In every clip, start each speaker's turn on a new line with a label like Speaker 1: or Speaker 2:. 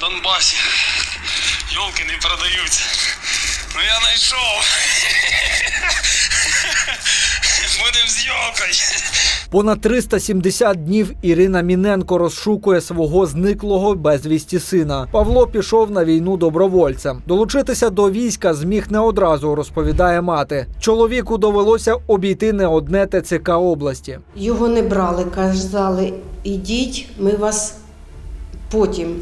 Speaker 1: На Донбасі йолки не продаються. Ну я знайшов. Будем з йолкою.
Speaker 2: Понад 370 днів Ірина Міненко розшукує свого зниклого безвісті сина. Павло пішов на війну добровольцем. Долучитися до війська зміг не одразу, розповідає мати. Чоловіку довелося обійти не одне ТЦК області.
Speaker 3: Його не брали, казали, ідіть, ми вас потім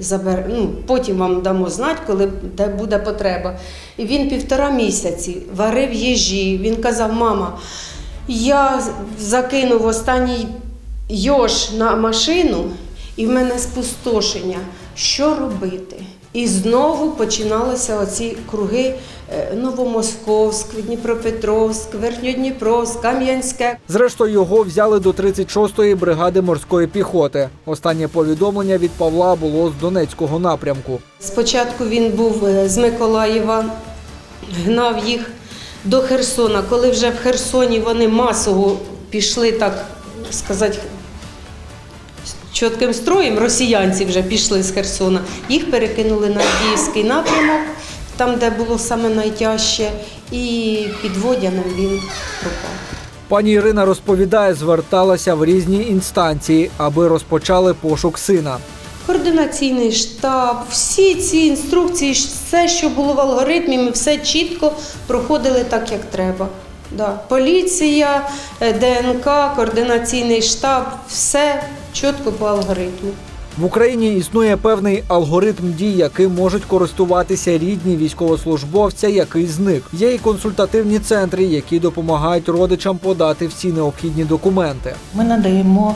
Speaker 3: забер... ну, потім вам дамо знати, коли де буде потреба. І він півтора місяці варив їжі. Він казав, мама, я закинув останній йош на машину, і в мене спустошення. Що робити? І знову починалися оці круги е, Новомосковськ, Дніпропетровськ, Верхньодніпровськ, Кам'янське.
Speaker 2: Зрештою, його взяли до 36-ї бригади морської піхоти. Останнє повідомлення від Павла було з Донецького напрямку.
Speaker 3: Спочатку він був е, з Миколаєва, гнав їх до Херсона. Коли вже в Херсоні вони масово пішли, так сказати, чітким строєм, росіянці вже пішли з Херсона, їх перекинули на Авдіївський напрямок, там, де було саме найтяжче, і під Водяним він пропав.
Speaker 2: Пані Ірина розповідає, зверталася в різні інстанції, аби розпочали пошук сина.
Speaker 3: Координаційний штаб, всі ці інструкції, все, що було в алгоритмі, ми все чітко проходили так, як треба. Да. Поліція, е, ДНК, координаційний штаб, все чітко по алгоритму.
Speaker 2: В Україні існує певний алгоритм дій, яким можуть користуватися рідні військовослужбовця, який зник. Є і консультативні центри, які допомагають родичам подати всі необхідні документи.
Speaker 4: Ми надаємо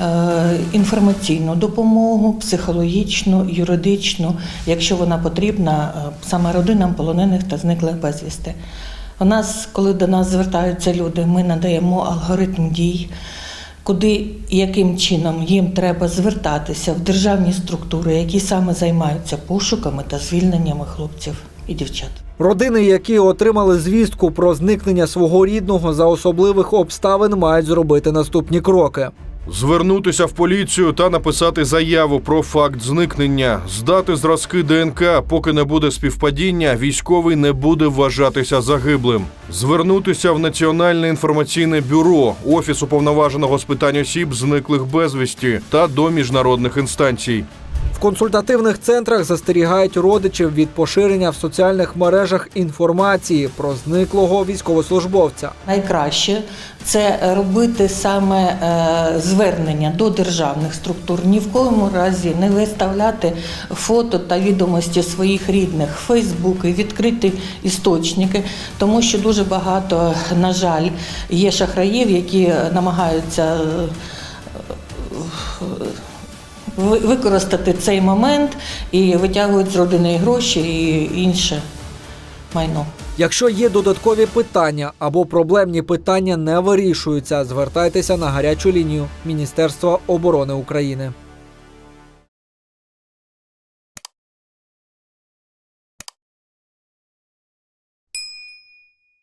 Speaker 4: е, інформаційну допомогу, психологічну, юридичну, якщо вона потрібна е, саме родинам полонених та зниклих безвісти. У нас, коли до нас звертаються люди, ми надаємо алгоритм дій, куди і яким чином їм треба звертатися в державні структури, які саме займаються пошуками та звільненнями хлопців і дівчат.
Speaker 2: Родини, які отримали звістку про зникнення свого рідного за особливих обставин, мають зробити наступні кроки.
Speaker 5: Звернутися в поліцію та написати заяву про факт зникнення, здати зразки ДНК, поки не буде співпадіння, військовий не буде вважатися загиблим. Звернутися в Національне інформаційне бюро, офіс уповноваженого з питань осіб, зниклих безвісті та до міжнародних інстанцій.
Speaker 2: В консультативних центрах застерігають родичів від поширення в соціальних мережах інформації про зниклого військовослужбовця.
Speaker 4: Найкраще це робити саме е, звернення до державних структур, ні в коєму разі не виставляти фото та відомості своїх рідних в Фейсбук і відкриті істочники, тому що дуже багато, на жаль, є шахраїв, які намагаються. Використати цей момент і витягують з родини гроші і інше майно.
Speaker 2: Якщо є додаткові питання або проблемні питання не вирішуються, звертайтеся на гарячу лінію Міністерства оборони України.